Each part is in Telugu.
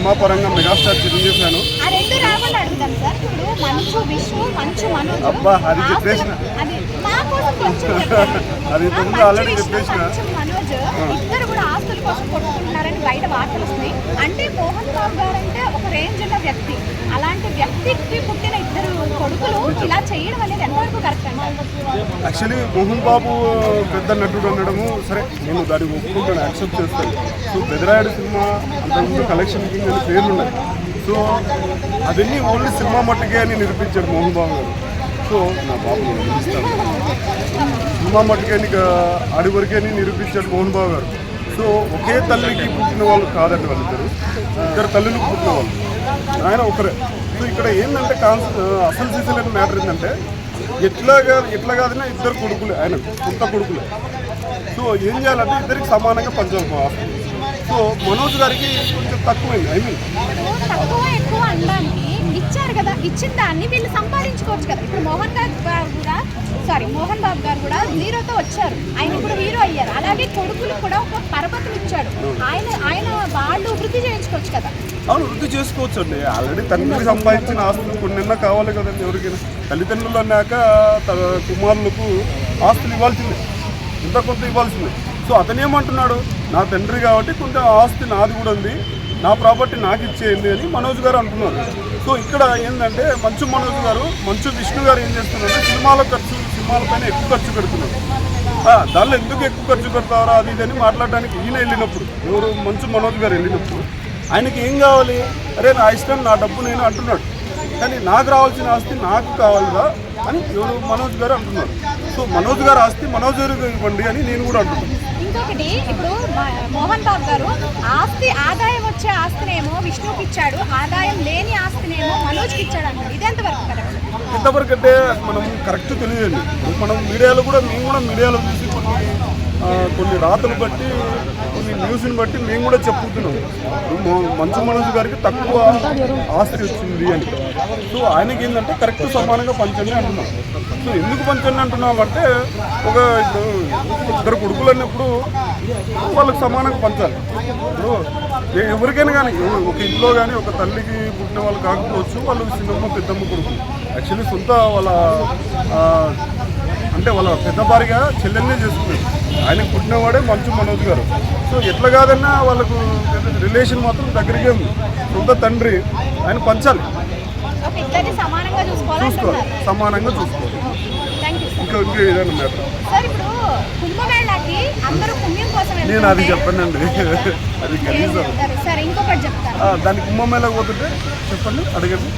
సినిమా పరంగా మెగాస్టార్ చిరంజీవి ఫ్యాను అబ్బా, అది చెప్పేసిన. అది నా కోసం కొంచెం చెప్పండి. అది ఆ, తొందర మంచు already విష్ణు, చెప్పేసిన. మంచు మనోజ్ ఇద్దరు కూడా ఆస్తుల కోసం కొట్టుకుంటున్నారని బయట వార్తలు వస్తున్నాయి అంటే మోహన్ బాబు గారు అంటే ఒక రేంజ్ ఉన్న వ్యక్తి అలాంటి వ్యక్తికి పుట్టిన ఇద్దరు కొడుకులు ఇలా చేయడం అనేది ఎంతవరకు కరెక్ట్ యాక్చువల్లీ మోహన్ బాబు పెద్ద నటుడు అనడము సరే నేను దాన్ని ఒప్పుకుంటాను యాక్సెప్ట్ చేస్తాను. సో బెదరాయుడు సినిమా అంతకుముందు కలెక్షన్ కింగ్ అని పేర్లు ఉన్నాయి సో అవన్నీ ఓన్లీ సినిమా మట్టుకే అని నిరూపించాడు మోహన్ బాబు గారు. సో నా బాబు నేను సినిమా మట్టుకే అడి వరకే అని నిరూపించాడు మోహన్ బాబు గారు. సో ఒకే తల్లికి పుట్టిన వాళ్ళు కాదండి వాళ్ళిద్దరు. ఇద్దరు తల్లులకు పుట్టిన వాళ్ళు. ఆయన ఒకరే. సో ఇక్కడ ఏంటంటే కాన్స్ అసలు సీసీలేని మ్యాటర్ ఏంటంటే ఎట్లాగా ఎట్లా కాదన్నా ఇద్దరు కొడుకులే ఆయన కొత్త కొడుకులే. సో ఏం చేయాలంటే ఇద్దరికి సమానంగా పంచాలి సో మనోజ్ గారికి కొంచెం తక్కువైంది ఐ మీన్ ఇచ్చారు కదా ఇచ్చిన దాన్ని వీళ్ళు సంపాదించుకోవచ్చు కదా. ఇప్పుడు మోహన్ గారు గారు కూడా సారీ మోహన్ బాబు గారు కూడా జీరోతో వచ్చారు. ఆయన ఇప్పుడు హీరో అయ్యారు. అలాగే కొడుకులు కూడా ఒక పరపతిని ఇచ్చాడు. ఆయన ఆయన వాళ్ళు వృద్ధి చేయించుకోవచ్చు కదా. అవును వృద్ధి చేసుకోవచ్చు అండి. ఆల్రెడీ తండ్రి సంపాదించిన ఆస్తులు కొన్నెన్నా కావాలి కదండి ఎవరికైనా. తల్లిదండ్రులు అన్నాక తన కుమారులకు ఆస్తులు ఇవ్వాల్సిందే. ఇంత కొంత ఇవ్వాల్సిందే. సో అతనేమంటున్నాడు నా తండ్రి కాబట్టి కొంత ఆస్తి నాది కూడా ఉంది. నా ప్రాపర్టీ నాకు ఇచ్చేయండి అని మనోజ్ గారు అంటున్నారు. సో ఇక్కడ ఏంటంటే మంచు మనోజ్ గారు మంచు విష్ణు గారు ఏం చేస్తున్నారంటే సినిమాల ఖర్చు సినిమాలపైన ఎక్కువ ఖర్చు పెడుతున్నారు. దానిలో ఎందుకు ఎక్కువ ఖర్చు పెడతారో అది ఇది అని మాట్లాడడానికి ఈయన వెళ్ళినప్పుడు ఎవరు? మంచు మనోజ్ గారు వెళ్ళినప్పుడు. ఆయనకి ఏం కావాలి? అరే నా ఇష్టం నా డబ్బు నేను అంటున్నాడు. కానీ నాకు రావాల్సిన ఆస్తి నాకు కావాలిరా అని ఎవరు? మనోజ్ గారు అంటున్నారు. సో మనోజ్ గారు ఆస్తి మనోజ్ గారికి ఇవ్వండి అని నేను కూడా అంటున్నాను. ఇంకొకటి ఇప్పుడు మోహన్ బాబు గారు ఆస్తి ఆదాయం వచ్చే ఆస్తినేమో విష్ణుకి ఇచ్చాడు ఆదాయం లేని ఆస్తినేమో మనోజ్కి ఇచ్చాడు అంటారు ఇది ఎంతవరకు కరెక్ట్? ఎంతవరకు అంటే మనం కరెక్ట్ తెలియదు మనం మీడియాలో కూడా మేము కూడా మీడియాలో చూసి కొన్ని కొన్ని రాతలు బట్టి కొన్ని న్యూస్ని బట్టి మేము కూడా చెప్పుతున్నాం మంచు మనసు గారికి తక్కువ ఆస్తి వచ్చింది అని. సో ఆయనకి ఏంటంటే కరెక్ట్ సమానంగా పంచండి అంటున్నాం. సో ఎందుకు పంచండి అంటున్నాం అంటే ఒక ఇప్పుడు ఇద్దరు కొడుకులు అన్నప్పుడు వాళ్ళకి సమానంగా పంచాలి. ఇప్పుడు ఎవరికైనా కానీ ఒక ఇంట్లో కానీ ఒక తల్లికి పుట్టిన వాళ్ళు కాకపోవచ్చు వాళ్ళు చిన్నమ్మ పెద్దమ్మ కొడుకు. యాక్చువల్లీ సొంత వాళ్ళ అంటే వాళ్ళ పెద్ద భార్య చెల్లెల్నే చేసుకున్నారు. ఆయనకు పుట్టినవాడే మంచు మనోజ్ గారు. సో ఎట్లా కాదన్నా వాళ్ళకు రిలేషన్ మాత్రం దగ్గరికే ఉంది. సొంత తండ్రి ఆయన పంచాలి. చూసుకోవాలి సమానంగా చూసుకోవాలి. ఇంకా ఇంకా ఏదైనా మ్యాటర్? నేను అది చెప్పండి అది కనీసం. దానికి కుంభమేళకు పోతుంటే చెప్పండి అడగండి.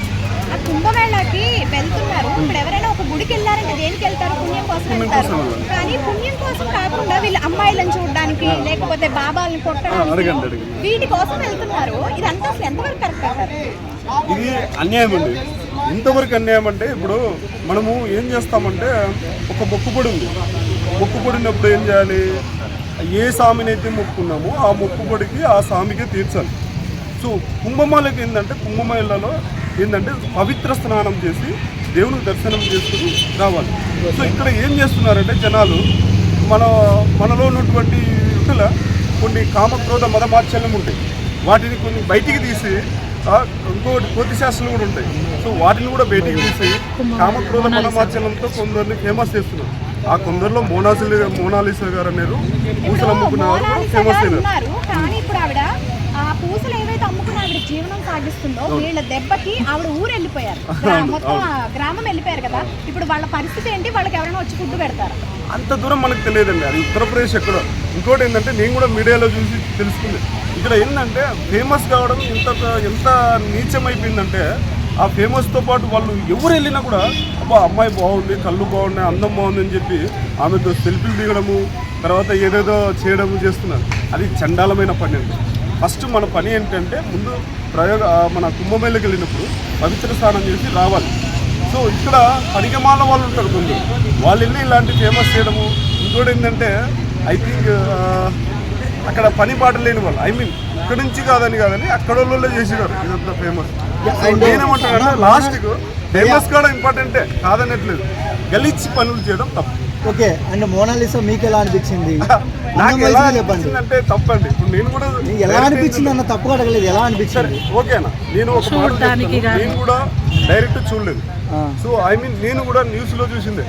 ఆ కుంభమేళాకి వెళ్తున్నారు. ఇప్పుడు ఎవరైనా ఒక గుడికి వెళ్ళారంటే దేనికి వెళ్తారు? పుణ్యం కోసం వెళ్తారు. కానీ పుణ్యం కోసం కాకుండా వీళ్ళు అమ్మాయిలను చూడడానికి లేకపోతే బాబాల్ని కొట్టడానికి వీటి కోసం వెళ్తున్నారు. ఇదంతా అసలు ఎంతవరకు కరెక్ట్ అంటారు? ఇది అన్యాయం అండి. ఇంతవరకు అన్యాయం అంటే ఇప్పుడు మనము ఏం చేస్తామంటే ఒక మొక్కుబడి ఉంది. మొక్కుబడి ఉన్నప్పుడు ఏం చేయాలి? ఏ స్వామిని అయితే మొక్కున్నామో ఆ మొక్కుబడికి ఆ స్వామికే తీర్చాలి. సో కుంభమేళకి ఏంటంటే కుంభమేళలో ఏంటంటే పవిత్ర స్నానం చేసి దేవుని దర్శనం చేసుకుని రావాలి. సో ఇక్కడ ఏం చేస్తున్నారంటే జనాలు మన మనలో ఉన్నటువంటి యువకుల కొన్ని కామక్రోధ మదమాచల్యం ఉంటాయి. వాటిని కొన్ని బయటికి తీసి ఇంకోటి కోతి శాస్త్రాలు కూడా ఉంటాయి. సో వాటిని కూడా బయటికి తీసి కామక్రోధ మదమాచల్యంతో కొందరిని ఫేమస్ చేస్తున్నారు. ఆ కొందరిలో మోనాసిలి మోనాలిసా గారు అనేరు పూసలు ఫేమస్ అయినారు. పూసలు ఏవైతే అమ్ముకుని ఆవిడ జీవనం సాగిస్తుందో వీళ్ళ దెబ్బకి ఆవిడ ఊరు వెళ్ళిపోయారు మొత్తం గ్రామం వెళ్ళిపోయారు కదా. ఇప్పుడు వాళ్ళ పరిస్థితి ఏంటి? వాళ్ళకి ఎవరైనా వచ్చి ఫుడ్ పెడతారు? అంత దూరం మనకు తెలియదండి. అది ఉత్తరప్రదేశ్ ఎక్కడో. ఇంకోటి ఏంటంటే నేను కూడా మీడియాలో చూసి తెలుసుకుంది. ఇక్కడ ఏంటంటే ఫేమస్ కావడం ఎంత ఎంత నీచమైపోయిందంటే ఆ ఫేమస్తో పాటు వాళ్ళు ఎవరు వెళ్ళినా కూడా అబ్బా అమ్మాయి బాగుంది కళ్ళు బాగున్నాయి అందం బాగుంది అని చెప్పి ఆమెతో సెల్ఫీలు దిగడము తర్వాత ఏదేదో చేయడము చేస్తున్నారు. అది చండాలమైన పని అండి. ఫస్ట్ మన పని ఏంటంటే ముందు ప్రయోగ మన కుంభమేళకి వెళ్ళినప్పుడు పవిత్ర స్నానం చేసి రావాలి. సో ఇక్కడ పనికిమాల వాళ్ళు ఉంటారు కొందరు వాళ్ళు వెళ్ళి ఇలాంటి ఫేమస్ చేయడము. ఇంకోటి ఏంటంటే ఐ థింక్ అక్కడ పని పాట లేని వాళ్ళు. ఐ మీన్ ఇక్కడ నుంచి కాదని కాదని అక్కడ వాళ్ళు చేసేవారు. ఇదంతా ఫేమస్ నేనేమంటానంటే లాస్ట్కు ఫేమస్ కూడా ఇంపార్టెంటే కాదనట్లేదు. గలిచ్చి పనులు చేయడం తప్పు. ఓకే అండ్ మోనాలిసా మీకు ఎలా అనిపించింది? నాకు ఎలా చెప్పండి. అనిపించింది అంటే తప్పండి. ఇప్పుడు నేను కూడా ఎలా అనిపించింది అన్న తప్పు అడగలేదు ఎలా అనిపించింది? ఓకేనా నేను ఒక మాట చెప్తాను. నేను కూడా డైరెక్ట్ చూడలేదు. సో ఐ మీన్ నేను కూడా న్యూస్లో చూసిందే.